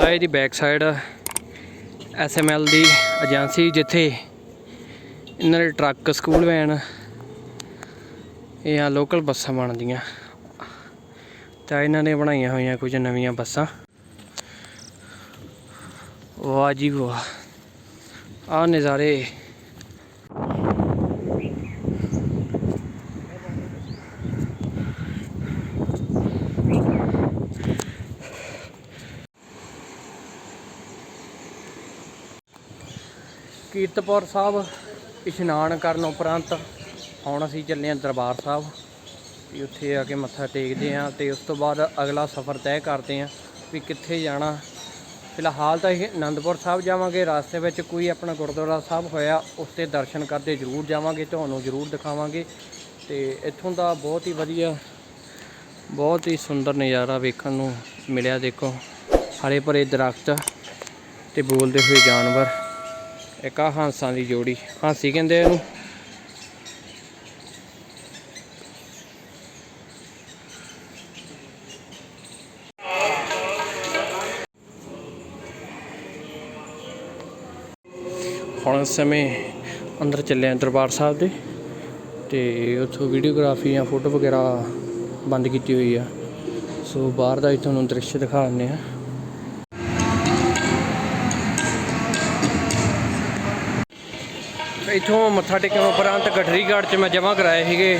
ਤਾਏ ਦੀ back side ਐਸਐਮਐਲ ਦੀ ਏਜੰਸੀ ਜਿੱਥੇ ਇਹਨਾਂ ਦੇ ਟਰੱਕ ਸਕੂਲ ਵੈਨ ਇਹ ਆ ਲੋਕਲ ਬੱਸਾਂ ਬਣਦੀਆਂ। ਤਾਂ ਇਹਨਾਂ ਨੇ ਬਣਾਈਆਂ ਹੋਈਆਂ ਕੁਝ ਨਵੀਆਂ ਬੱਸਾਂ। ਵਾਹ ਜੀ ਵਾਹ। ਆ ਨਜ਼ਾਰੇ ਅਨੰਦਪੁਰ ਸਾਹਿਬ, ਇਸ਼ਨਾਨ ਕਰਨ ਉਪਰੰਤ ਹੁਣ ਅਸੀਂ ਚੱਲੇ ਹਾਂ ਦਰਬਾਰ ਸਾਹਿਬ ਵੀ ਉੱਥੇ ਆ ਕੇ ਮੱਥਾ ਟੇਕਦੇ ਹਾਂ ਤੇ ਉਸ ਤੋਂ ਬਾਅਦ ਅਗਲਾ ਸਫ਼ਰ ਤੈਅ ਕਰਦੇ ਹਾਂ ਵੀ ਕਿੱਥੇ ਜਾਣਾ। ਫਿਲਹਾਲ ਤਾਂ ਇਹ ਅਨੰਦਪੁਰ ਸਾਹਿਬ ਜਾਵਾਂਗੇ, ਰਸਤੇ ਵਿੱਚ ਕੋਈ ਆਪਣਾ ਗੁਰਦੁਆਰਾ ਸਾਹਿਬ ਹੋਇਆ ਉਸ ਤੇ ਦਰਸ਼ਨ ਕਰਦੇ ਜ਼ਰੂਰ ਜਾਵਾਂਗੇ, ਤੁਹਾਨੂੰ ਜ਼ਰੂਰ ਦਿਖਾਵਾਂਗੇ ਤੇ ਇੱਥੋਂ ਦਾ ਬਹੁਤ ਹੀ ਵਧੀਆ, ਬਹੁਤ ਹੀ ਸੁੰਦਰ ਨਜ਼ਾਰਾ ਵੇਖਣ ਨੂੰ ਮਿਲਿਆ ਦੇਖੋ। ਹਰੇ ਭਰੇ ਦਰਖਤ ਤੇ ਬੋਲਦੇ ਹੋਏ ਜਾਨਵਰ। ਇੱਕ ਆ ਹਾਂਸਾਂ ਦੀ ਜੋੜੀ। ਹਾਂਸੀ ਕਹਿੰਦੇ ਆ ਇਹਨੂੰ। ਹੁਣ ਸਮੇਂ ਅੰਦਰ ਚੱਲੇ ਆ ਦਰਬਾਰ ਸਾਹਿਬ ਦੇ ਤੇ ਉੱਥੋਂ ਵੀਡੀਓਗ੍ਰਾਫੀ ਜਾਂ ਫੋਟੋ ਵਗੈਰਾ ਬੰਦ ਕੀਤੀ ਹੋਈ ਆ। ਸੋ ਬਾਹਰ ਦਾ ਹੀ ਤੁਹਾਨੂੰ ਦ੍ਰਿਸ਼ ਦਿਖਾ ਦਿੰਦੇ ਆ ਇਥੋਂ ਮੱਥਾ ਟੇਕਣ ਉਪਰੰਤ ਗਠਰੀਗੜ੍ਹ ਚ ਮੈਂ ਜਮ੍ਹਾਂ ਕਰਾਏ ਸੀਗੇ।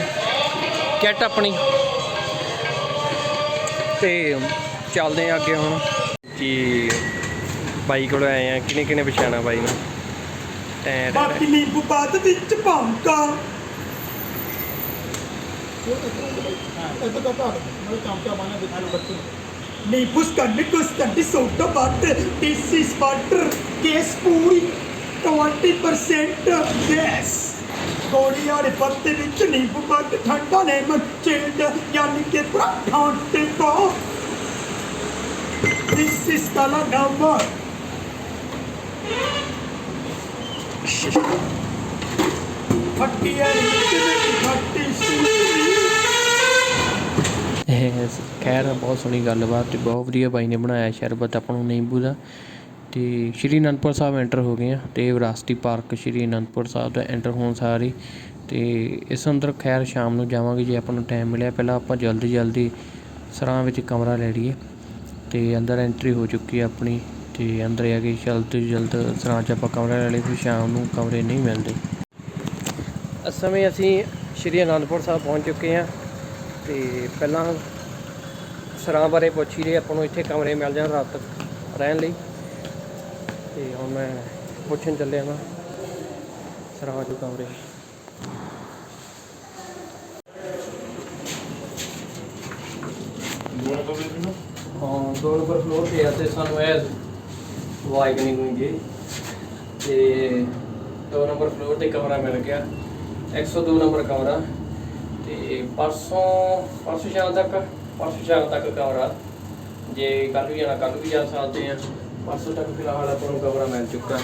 ਕਿੱਟ ਆਪਣੀ। ਤੇ ਚੱਲਦੇ ਆ ਅੱਗੇ ਹੁਣ। ਕਿ ਬਾਈ ਕੋਲ ਆਏ ਆ? ਕਿਨੇ ਕਿਨੇ ਪਛਾਣਾ ਬਾਈ ਨੂੰ? ਟੈਂ। ਬਾਕੀ ਨਿੰਬੂ ਬਾਦ ਵਿੱਚ ਭੌਂਕਾ ਨਿੰਬੂ ਸਕੰਡ ਕੁਸਕੰਡ soda but this is water case ਪੂਰੀ। 20% ਯੈਸ ਗੋਲੀ ਪੱਤੇ ਵਿੱਚ ਨਿੰਬੂ ਬੱਟ ਠੰਡਾ ਲੈਮਨ ਚਿਲਡ ਯਾਨੀ ਕਿ ਪੂਰਾ ਠੰਡੇ ਕੋ ਦਿਸ ਇਜ਼ ਕਾਲਾ ਖੈਰ ਬਹੁਤ ਸੋਹਣੀ ਗੱਲਬਾਤ ਤੇ ਬਹੁਤ ਵਧੀਆ ਬਾਈ ਨੇ ਬਣਾਇਆ ਸ਼ਰਬਤ ਆਪਾਂ ਨੂੰ ਨਿੰਬੂ ਦਾ। ਅਤੇ ਸ਼੍ਰੀ ਅਨੰਦਪੁਰ ਸਾਹਿਬ ਐਂਟਰ ਹੋ ਗਏ ਹਾਂ ਅਤੇ ਵਿਰਾਸਤੀ ਪਾਰਕ ਸ਼੍ਰੀ ਅਨੰਦਪੁਰ ਸਾਹਿਬ ਦਾ ਐਂਟਰ ਹੋਣ ਸਾਰੀ ਅਤੇ ਇਸ ਅੰਦਰ ਖੈਰ ਸ਼ਾਮ ਨੂੰ ਜਾਵਾਂਗੇ ਜੇ ਆਪਾਂ ਨੂੰ ਟਾਈਮ ਮਿਲਿਆ, ਪਹਿਲਾਂ ਆਪਾਂ ਜਲਦੀ ਜਲਦੀ ਸਰਾਂ ਵਿੱਚ ਕਮਰਾ ਲੈ ਲਈਏ ਅਤੇ ਅੰਦਰ ਐਂਟਰੀ ਹੋ ਚੁੱਕੀ ਹੈ ਆਪਣੀ ਅਤੇ ਅੰਦਰ ਆ ਕੇ ਜਲਦ ਤੋਂ ਜਲਦ ਸਰਾਂ 'ਚ ਆਪਾਂ ਕਮਰਾ ਲੈ ਲਈਏ, ਫਿਰ ਸ਼ਾਮ ਨੂੰ ਕਮਰੇ ਨਹੀਂ ਮਿਲਦੇ। ਇਸ ਸਮੇਂ ਅਸੀਂ ਸ਼੍ਰੀ ਅਨੰਦਪੁਰ ਸਾਹਿਬ ਪਹੁੰਚ ਚੁੱਕੇ ਹਾਂ ਅਤੇ ਪਹਿਲਾਂ ਸਰਾਂ ਬਾਰੇ ਪੁੱਛੀ ਹੀ ਰਹੇ ਆਪਾਂ ਨੂੰ ਇੱਥੇ ਕਮਰੇ ਮਿਲ ਜਾਣ ਰਾਤ ਰਹਿਣ ਲਈ। ਤੇ ਹੁਣ ਮੈਂ ਪੁੱਛਣ ਚੱਲਿਆ ਨਾ ਸਰਾਂ ਦੇ ਕਮਰੇ ਹਾਂ ਦੋ ਨੰਬਰ ਫਲੋਰ ਤੇ ਆ ਤੇ ਸਾਨੂੰ ਇਹ ਵਾਈਕ ਨਹੀਂ ਹੋਈ ਜੀ ਤੇ ਦੋ ਨੰਬਰ ਫਲੋਰ ਤੇ ਕਮਰਾ ਮਿਲ ਗਿਆ। 102 ਨੰਬਰ ਕਮਰਾ। ਤੇ ਪਰਸੋਂ ਪਰਸੋਂ ਸ਼ਾਮ ਤੱਕ ਪਰਸੋਂ ਸ਼ਾਮ ਤੱਕ ਕਮਰਾ। ਜੇ ਕੱਲ ਵੀ ਜਾਣਾ ਕੱਲ ਵੀ ਜਾ ਸਕਦੇ ਆ ਪਰਸੋਂ ਤੱਕ ਫਿਲਹਾਲ ਆਪਾਂ ਨੂੰ ਕਮਰਾ ਮਿਲ ਚੁੱਕਾ।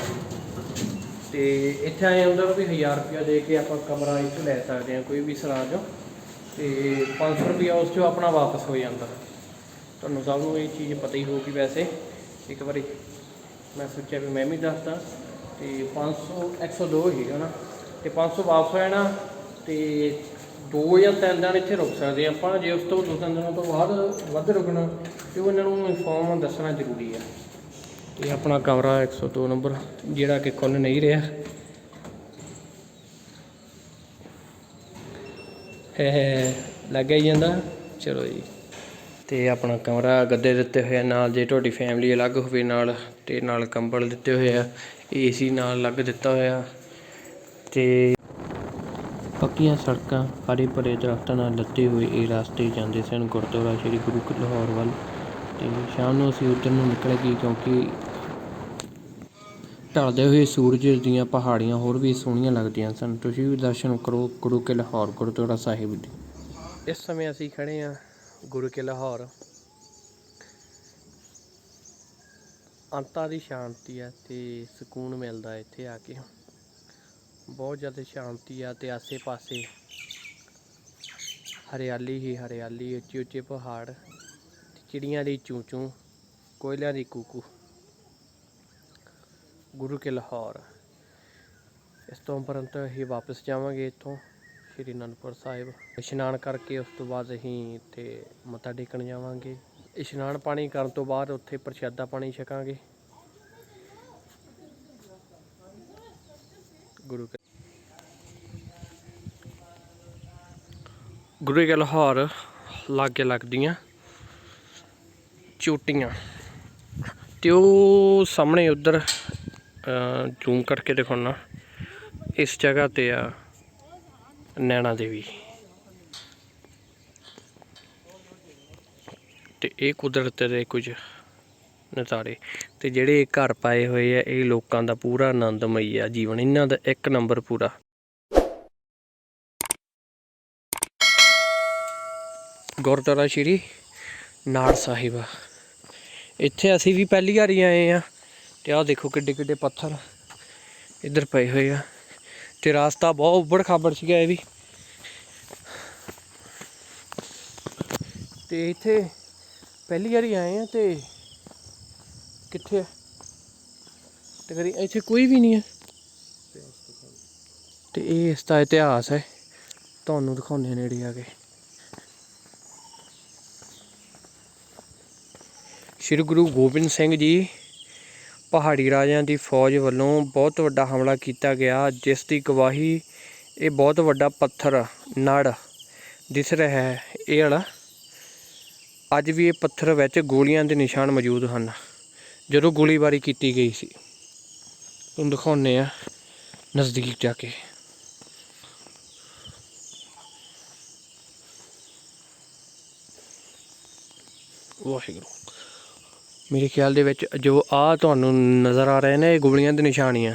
ਤੇ ਇੱਥੇ ਆਏ ਹੁੰਦਾ ਵੀ 1000 ਰੁਪਇਆ ਦੇ ਕੇ ਆਪਾਂ ਕਮਰਾ ਇੱਥੇ ਲੈ ਸਕਦੇ ਹਾਂ, ਕੋਈ ਵੀ ਸਰਾਂ ਚੋਂ। ਤੇ 500 ਰੁਪਇਆ ਉਸ ਚੋਂ ਆਪਣਾ ਵਾਪਸ ਹੋ ਜਾਂਦਾ। ਤੁਹਾਨੂੰ ਸਭ ਨੂੰ ਇਹ ਚੀਜ਼ ਪਤਾ ਹੀ ਹੋਊਗੀ ਵੈਸੇ। ਇੱਕ ਵਾਰੀ ਮੈਂ ਸੋਚਿਆ ਵੀ ਮੈਂ ਵੀ ਦੱਸਦਾ। ਤੇ 500 102 ਹੈਗਾ ਨਾ ਤੇ 500 ਵਾਪਸ ਹੋ ਜਾਣਾ ਤੇ ਦੋ ਜਾਂ ਤਿੰਨ ਦਿਨ ਇੱਥੇ ਰੁਕ ਸਕਦੇ ਆਪਾਂ। ਜੇ ਉਸ ਤੋਂ ਦੋ ਤਿੰਨ ਦਿਨਾਂ ਤੋਂ ਬਾਅਦ ਵੱਧ ਰੁਕਣਾ, ਤੇ ਉਹ ਇਹਨਾਂ ਨੂੰ ਇਨਫੋਰਮ ਦੱਸਣਾ ਜ਼ਰੂਰੀ ਹੈ ਤੇ ਆਪਣਾ ਕਮਰਾ 102 ਨੰਬਰ, ਜਿਹੜਾ ਕਿ ਖੁੱਲ ਨਹੀਂ ਰਿਹਾ। ਹੈ ਹੈ, ਹੀ ਜਾਂਦਾ? ਚਲੋ ਜੀ। ਤੇ ਆਪਣਾ ਕਮਰਾ ਗੱਦੇ ਦਿੱਤੇ ਹੋਏ ਆ, ਨਾਲ ਜੇ ਤੁਹਾਡੀ ਫੈਮਿਲੀ ਅਲੱਗ ਹੋਵੇ, ਨਾਲ ਤੇ ਨਾਲ ਕੰਬਲ ਦਿੱਤੇ ਹੋਏ ਆ ਏਸੀ ਨਾਲ ਅਲੱਗ ਦਿੱਤਾ ਹੋਇਆ। ਤੇ ਪੱਕੀਆਂ ਸੜਕਾਂ, ਹਰੇ ਭਰੇ ਦਰਖਤਾਂ ਨਾਲ ਲੱਦੇ ਹੋਏ ਇਹ ਰਸਤੇ ਜਾਂਦੇ ਸਨ ਗੁਰਦੁਆਰਾ ਸ੍ਰੀ ਗੁਰੂ ਲਾਹੌਰ ਵੱਲ। ਤੇ ਸ਼ਾਮ ਨੂੰ ਅਸੀਂ ਉੱਧਰ ਨੂੰ ਨਿਕਲ ਗਏ ਕਿਉਂਕਿ ਢਲਦੇ ਹੋਏ ਸੂਰਜ ਦੀਆਂ ਪਹਾੜੀਆਂ ਹੋਰ ਵੀ ਸੋਹਣੀਆਂ ਲੱਗਦੀਆਂ ਸਨ। ਤੁਸੀਂ ਵੀ ਦਰਸ਼ਨ ਕਰੋ ਗੁਰੂ ਕੇ ਲਾਹੌਰ, ਗੁਰਦੁਆਰਾ ਸਾਹਿਬ ਦੇ। ਇਸ ਸਮੇਂ ਅਸੀਂ ਖੜੇ ਹਾਂ ਗੁਰੂ ਕੇ ਲਾਹੌਰ। ਅੰਤਾਂ ਦੀ ਸ਼ਾਂਤੀ ਹੈ ਤੇ ਸਕੂਨ ਮਿਲਦਾ ਇੱਥੇ ਆ ਕੇ। ਬਹੁਤ ਜ਼ਿਆਦਾ ਸ਼ਾਂਤੀ ਆ ਤੇ ਆਸੇ-ਪਾਸੇ ਹਰਿਆਲੀ ਹੀ ਹਰਿਆਲੀ ਉੱਚੇ ਉੱਚੇ ਪਹਾੜ ਚਿੜੀਆਂ ਦੀ ਚੂੰ ਚੂੰ ਕੋਇਲਿਆਂ ਦੀ ਕੂਕੂ। ਗੁਰੂ ਕੇ ਲਾਹੌਰ। ਇਸ ਤੋਂ ਉਪਰੰਤ ਅਸੀਂ ਵਾਪਸ ਜਾਵਾਂਗੇ ਇੱਥੋਂ ਸ਼੍ਰੀ ਅਨੰਦਪੁਰ ਸਾਹਿਬ। ਇਸ਼ਨਾਨ ਕਰਕੇ ਉਸ ਤੋਂ ਬਾਅਦ ਅਸੀਂ ਇੱਥੇ ਮੱਥਾ ਟੇਕਣ ਜਾਵਾਂਗੇ। ਇਸ਼ਨਾਨ ਪਾਣੀ ਕਰਨ ਤੋਂ ਬਾਅਦ ਉੱਥੇ ਪ੍ਰਸ਼ਾਦਾ ਪਾਣੀ ਛਕਾਂਗੇ। ਗੁਰੂ ਗੁਰੂ ਕੇ ਲਾਹੌਰ ਲਾਗੇ ਲੱਗਦੀਆਂ ਚੋਟੀਆਂ। ਤੇ ਉਹ ਸਾਹਮਣੇ ਉਧਰ ਜ਼ੂਮ ਕਰਕੇ ਦਿਖਾਉਣਾ। ਇਸ ਜਗ੍ਹਾ ਤੇ ਆ ਨੈਣਾ ਦੇਵੀ। ਤੇ ਇਹ ਕੁਦਰਤ ਦੇ ਕੁਝ ਨਜ਼ਾਰੇ। ਤੇ ਜਿਹੜੇ ਘਰ ਪਾਏ ਹੋਏ ਆ, ਇਹ ਲੋਕਾਂ ਦਾ ਪੂਰਾ ਆਨੰਦਮਈ ਆ ਜੀਵਨ। ਇਹਨਾਂ ਦਾ ਇੱਕ ਨੰਬਰ ਪੂਰਾ। ਗੁਰਦੁਆਰਾ ਸ਼੍ਰੀ ਨਾੜ ਸਾਹਿਬ। ਇੱਥੇ ਅਸੀਂ ਵੀ ਪਹਿਲੀ ਵਾਰੀ ਆਏ ਆ। ਤੇ ਆਹ ਦੇਖੋ ਕਿੱਡੇ ਕਿੱਡੇ ਪੱਥਰ ਇੱਧਰ ਪਏ ਹੋਏ ਆ। ਤੇ ਰਾਸਤਾ ਬਹੁਤ ਉੱਬੜ ਖਾਬੜ ਸੀਗਾ ਇਹ ਵੀ। ਤੇ ਇੱਥੇ ਪਹਿਲੀ ਵਾਰੀ ਆਏ ਆ ਤੇ ਕਿੱਥੇ ਆ? ਤੇ ਕਰੀ ਇੱਥੇ ਕੋਈ ਵੀ ਨਹੀਂ ਹੈ ਤੇ ਇਹ ਇਸ ਦਾ ਇਤਿਹਾਸ ਹੈ। ਤੁਹਾਨੂੰ ਦਿਖਾਉਂਦੇ ਹਾਂ ਨੇੜੇ ਆ ਕੇ। ਸ਼੍ਰੀ ਗੁਰੂ ਗੋਬਿੰਦ ਸਿੰਘ ਜੀ ਪਹਾੜੀ ਰਾਜਿਆਂ ਦੀ ਫੌਜ ਵੱਲੋਂ ਬਹੁਤ ਵੱਡਾ ਹਮਲਾ ਕੀਤਾ ਗਿਆ, ਜਿਸ ਦੀ ਗਵਾਹੀ ਇਹ ਬਹੁਤ ਵੱਡਾ ਪੱਥਰ, ਨੜ ਦਿਸ ਰਿਹਾ ਹੈ। ਇਹ ਵਾਲਾ ਅੱਜ ਵੀ ਇਹ ਪੱਥਰ ਵਿੱਚ ਗੋਲੀਆਂ ਦੇ ਨਿਸ਼ਾਨ ਮੌਜੂਦ ਹਨ, ਜਦੋਂ ਗੋਲੀਬਾਰੀ ਕੀਤੀ ਗਈ ਸੀ। ਤੁਹਾਨੂੰ ਦਿਖਾਉਂਦੇ ਆ ਨਜ਼ਦੀਕ ਜਾ ਕੇ। ਵਾਹਿਗੁਰੂ। ਮੇਰੇ ਖਿਆਲ ਦੇ ਵਿੱਚ ਜੋ ਆ ਤੁਹਾਨੂੰ ਨਜ਼ਰ ਆ ਰਹੇ ਨੇ, ਇਹ ਗੋਲੀਆਂ ਦੇ ਨਿਸ਼ਾਨੀਆਂ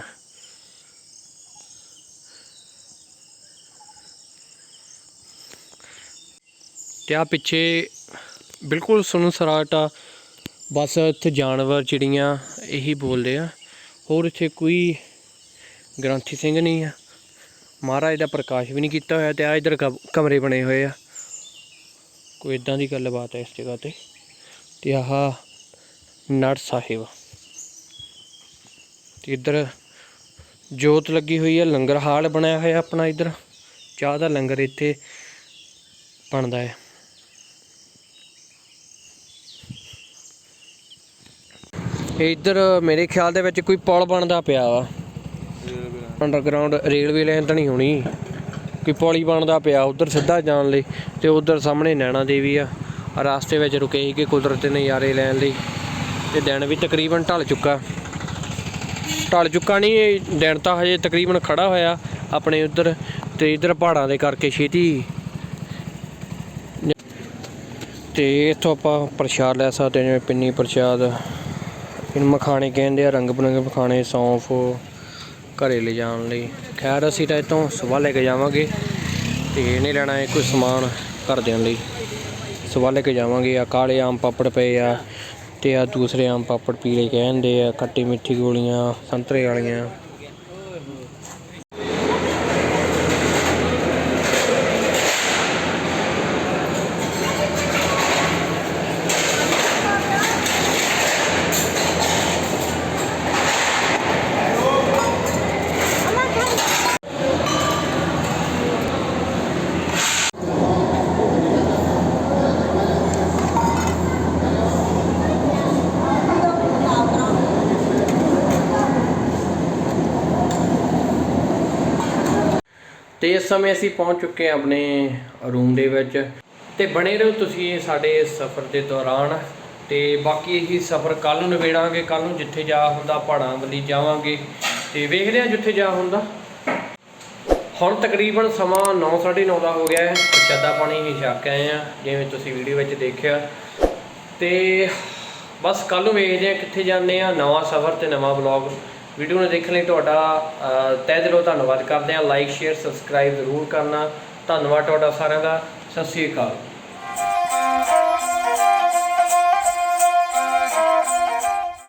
ਤੇ ਆ ਪਿੱਛੇ ਬਿਲਕੁਲ ਸੁਣ ਸਰਾਟਾ ਬਸ ਇੱਥੇ ਜਾਨਵਰ ਚਿੜੀਆਂ ਇਹੀ ਬੋਲਦੇ ਆ। ਹੋਰ ਇੱਥੇ ਕੋਈ ਗ੍ਰੰਥੀ ਸਿੰਘ ਨਹੀਂ ਆ। ਮਹਾਰਾਜ ਦਾ ਪ੍ਰਕਾਸ਼ ਵੀ ਨਹੀਂ ਕੀਤਾ ਹੋਇਆ ਤੇ ਆ ਇਧਰ ਕਮਰੇ ਬਣੇ ਹੋਏ ਆ। ਕੋਈ ਇਦਾਂ ਦੀ ਗੱਲਬਾਤ ਹੈ ਇਸ ਜਗ੍ਹਾ ਤੇ। ਤੇ ਆਹ ਨੜ ਸਾਹਿਬ। ਤੇ ਇੱਧਰ ਜੋਤ ਲੱਗੀ ਹੋਈ ਹੈ, ਲੰਗਰ ਹਾਲ ਬਣਿਆ ਹੋਇਆ ਆਪਣਾ ਇੱਧਰ। ਚਾਹ ਦਾ ਲੰਗਰ ਇੱਥੇ ਬਣਦਾ ਹੈ। ਇੱਧਰ ਮੇਰੇ ਖਿਆਲ ਦੇ ਵਿੱਚ ਕੋਈ ਪੁਲ ਬਣਦਾ ਪਿਆ ਵਾ। ਅੰਡਰਗਰਾਉਂਡ ਰੇਲਵੇ ਲਾਈਨ ਤਾਂ ਨਹੀਂ ਹੋਣੀ। ਕੋਈ ਪੁਲ ਹੀ ਬਣਦਾ ਪਿਆ, ਉਧਰ ਸਿੱਧਾ ਜਾਣ ਲਈ ਤੇ ਉਧਰ ਸਾਹਮਣੇ ਨੈਣਾ ਦੇਵੀ ਆ। ਰਾਸਤੇ ਵਿੱਚ ਰੁਕੇ ਸੀ ਕਿ ਕੁਦਰਤ ਦੇ ਨਜ਼ਾਰੇ ਲੈਣ ਲਈ। ਤੇ ਦਿਨ ਵੀ ਤਕਰੀਬਨ ਢਲ ਚੁੱਕਾ। ਢਲ ਚੁੱਕਾ ਨਹੀਂ ਇਹ ਦਿਨ ਤਾਂ ਹਜੇ ਤਕਰੀਬਨ ਖੜਾ ਹੋਇਆ ਆਪਣੇ ਉਧਰ ਤੇ ਇਧਰ ਪਹਾੜਾਂ ਦੇ ਕਰਕੇ ਛੇਤੀ। ਤੇ ਇੱਥੋਂ ਆਪਾਂ ਪ੍ਰਸ਼ਾਦ ਲੈ ਸਕਦੇ ਜਿਵੇਂ ਪਿੰਨੀ ਪ੍ਰਸ਼ਾਦ। ਇਹਨੂੰ ਮਖਾਣੇ ਕਹਿੰਦੇ ਆ, ਰੰਗ ਬਿਰੰਗੇ ਮਖਾਣੇ, ਸੌਂਫ, ਘਰੇ ਲੈ ਜਾਣ ਲਈ। ਖੈਰ, ਅਸੀਂ ਤਾਂ ਇੱਥੋਂ ਸਵੇਰ ਲੈ ਕੇ ਜਾਵਾਂਗੇ ਤੇ ਇਹਨੇ ਲੈਣਾ ਹੈ ਕੋਈ ਸਮਾਨ ਘਰ ਦੇਣ ਲਈ। ਸਵੇਰ ਲੈ ਕੇ ਜਾਵਾਂਗੇ ਆ ਕਾਲੇ ਆਮ ਪਾਪੜ ਪਏ ਆ ਅਤੇ ਆਹ ਦੂਸਰੇ ਆਮ ਪਾਪੜ ਪੀਲੇ ਕਹਿ ਦਿੰਦੇ ਆ ਖੱਟੀ ਮਿੱਠੀ ਗੋਲੀਆਂ ਸੰਤਰੇ ਵਾਲੀਆਂ। ਤੇ ਇਸ ਸਮੇਂ ਅਸੀਂ ਪਹੁੰਚ ਚੁੱਕੇ ਹਾਂ ਆਪਣੇ ਰੂਮ ਦੇ ਵਿੱਚ। ਤੇ ਬਣੇ ਰਹੋ ਤੁਸੀਂ ਸਾਡੇ ਸਫ਼ਰ ਦੇ ਦੌਰਾਨ। ਤੇ ਬਾਕੀ ਇਹੀ ਸਫ਼ਰ ਕੱਲ ਨੂੰ ਨਿਬੇੜਾਂਗੇ ਕੱਲ ਨੂੰ ਜਿੱਥੇ ਜਾ ਹੁੰਦਾ ਪਹਾੜਾਂ ਵੱਲੀ ਜਾਵਾਂਗੇ। ਤੇ ਵੇਖਦੇ ਹਾਂ ਜਿੱਥੇ ਜਾ ਹੁੰਦਾ। ਹੁਣ ਤਕਰੀਬਨ ਸਮਾਂ 9:30 ਦਾ ਹੋ ਗਿਆ ਹੈ। ਪ੍ਰਸ਼ਾਦਾ ਪਾਣੀ ਹੀ ਛੱਕ ਆਏ ਆ ਜਿਵੇਂ ਤੁਸੀਂ ਵੀਡੀਓ ਵਿੱਚ ਦੇਖਿਆ। ਤੇ ਬਸ ਕੱਲ ਨੂੰ ਵੇਖਦੇ ਆ ਕਿੱਥੇ ਜਾਂਦੇ ਆ ਨਵਾਂ ਸਫ਼ਰ ਤੇ ਨਵਾਂ ਵਲੌਗ ਵੀਡੀਓ ਨੂੰ ਦੇਖਣ ਲਈ ਤੁਹਾਡਾ ਅਹ, ਤਹਿ ਦਿਲੋਂ ਧੰਨਵਾਦ ਕਰਦੇ ਹਾਂ। ਲਾਈਕ ਸ਼ੇਅਰ ਸਬਸਕ੍ਰਾਈਬ ਜ਼ਰੂਰ ਕਰਨਾ। ਧੰਨਵਾਦ ਤੁਹਾਡਾ ਸਾਰਿਆਂ ਦਾ। ਸਤਿ ਸ੍ਰੀ ਅਕਾਲ।